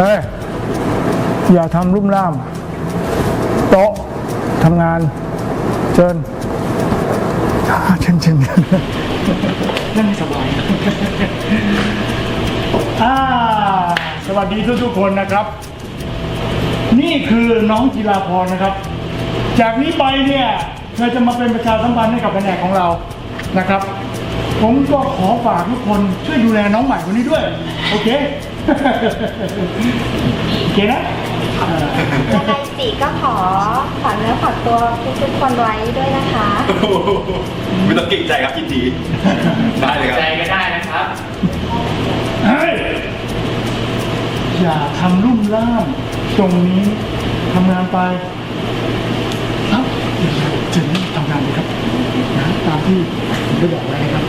เฮ้ยอย่าทำรุ่มร่ามโต๊ะทำงานเชิญเชิญเชิญนั่งสบายสวัสดีทุกๆคนนะครับ นี่คือน้องกีฬาพรนะครับ จากนี้ไปเนี่ยเธอจะมาเป็นประชาสัมพันธ์ให้กับแผนกของเรานะครับ ผมก็ขอฝากทุกคนช่วยดูแลน้องใหม่คนนี้ด้วย โอเค โอเคนะยังไงจีก็ขอฝากเนื้อฝากตัวทุกๆคนไว้ด้วยนะคะ ไม่ต้องเกรงใจครับยินดีได้เลยครับใจก็ได้นะครับ เฮ้ย อย่าทำรุ่มร่าม ตรงนี้ทำงานไปครับเชิญทำงานเลยครับนะตามที่ผมได้บอกไว้นะครับ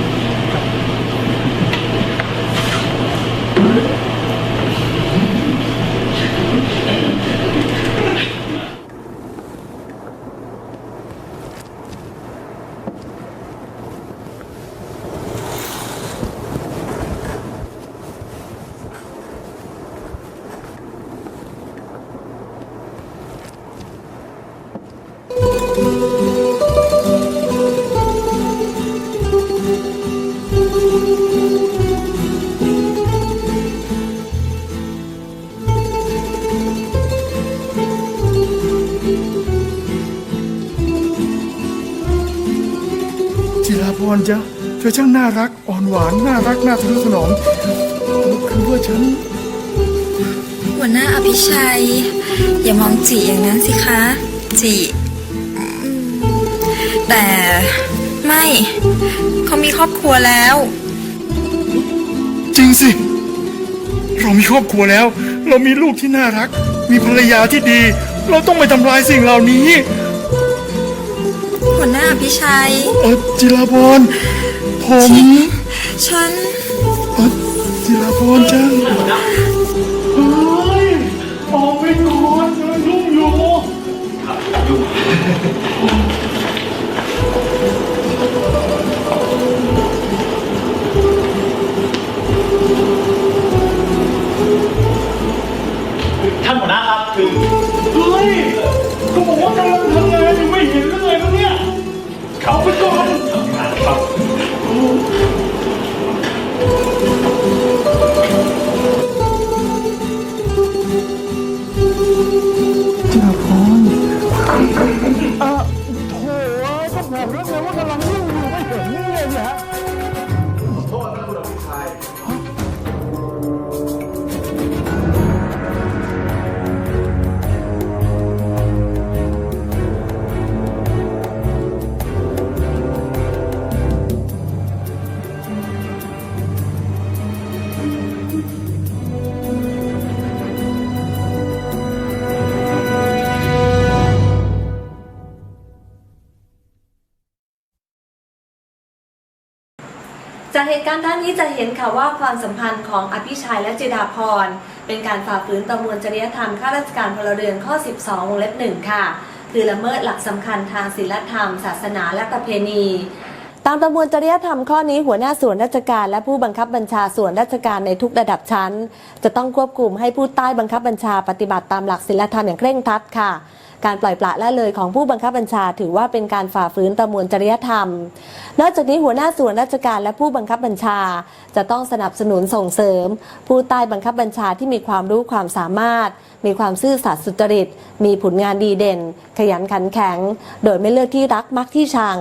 พรจ๊ะเธอช่างน่ารักอ่อนหวานน่ารักน่าทะนุถนอมคือว่าฉันหัวหน้าอภิชัย อย่ามองจีอย่างนั้นสิคะจีอืมแต่ไม่เขามีครอบครัวแล้ว จริงสิ เรามีครอบครัวแล้ว เรามีลูกที่น่ารัก มีภรรยาที่ดี เราต้องไม่ทำลายสิ่งเหล่านี้ หัวหน้าอภิชัย เออจิราพรผมฉันเออจิราพรจ้าเฮ้ยออกไปก่อนเออยุ่งอยู่ท่านหัวหน้าครับคือเฮ้ยก็บอกว่ากำลังทำงาน เอ จากเหตุการณ์ด้านนี้จะเห็นค่ะว่าความสัมพันธ์ของอภิชัยและจิดาพรเป็นการฝ่าฝืนประมวลจริยธรรมข้าราชการพลเรือนข้อ 12 วงเล็บหนึ่งค่ะ คือละเมิดหลักสำคัญทางศีลธรรม ศาสนาและประเพณีตามประมวลจริยธรรมข้อนี้หัวหน้าส่วนราชการและผู้บังคับบัญชาส่วนราชการในทุกระดับชั้น จะต้องควบคุมให้ผู้ใต้บังคับบัญชาปฏิบัติตามหลักศีลธรรมอย่างเคร่งครัดค่ะ การปล่อยปละละเลยของผู้บังคับบัญชาถือว่าเป็นการฝ่าฝืนประมวลจริยธรรม นอกจากนี้หัวหน้าส่วนราชการและผู้บังคับบัญชา จะต้องสนับสนุนส่งเสริม ผู้ใต้บังคับบัญชาที่มีความรู้ความสามารถ มีความซื่อสัตย์สุจริต มีผลงานดีเด่น ขยันขันแข็ง โดยไม่เลือกที่รักมักที่ชัง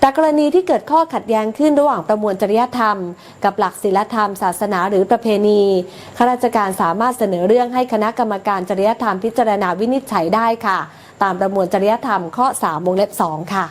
แต่กรณีที่เกิดข้อขัดแย้งขึ้นระหว่างประมวลจริยธรรม กับหลักศีลธรรม ศาสนาหรือประเพณีข้าราชการสามารถเสนอเรื่องให้คณะกรรมการจริยธรรมพิจารณาวินิจฉัยได้ค่ะ ตามประมวลจริยธรรมข้อ 3 วงเล็บ 2 ค่ะ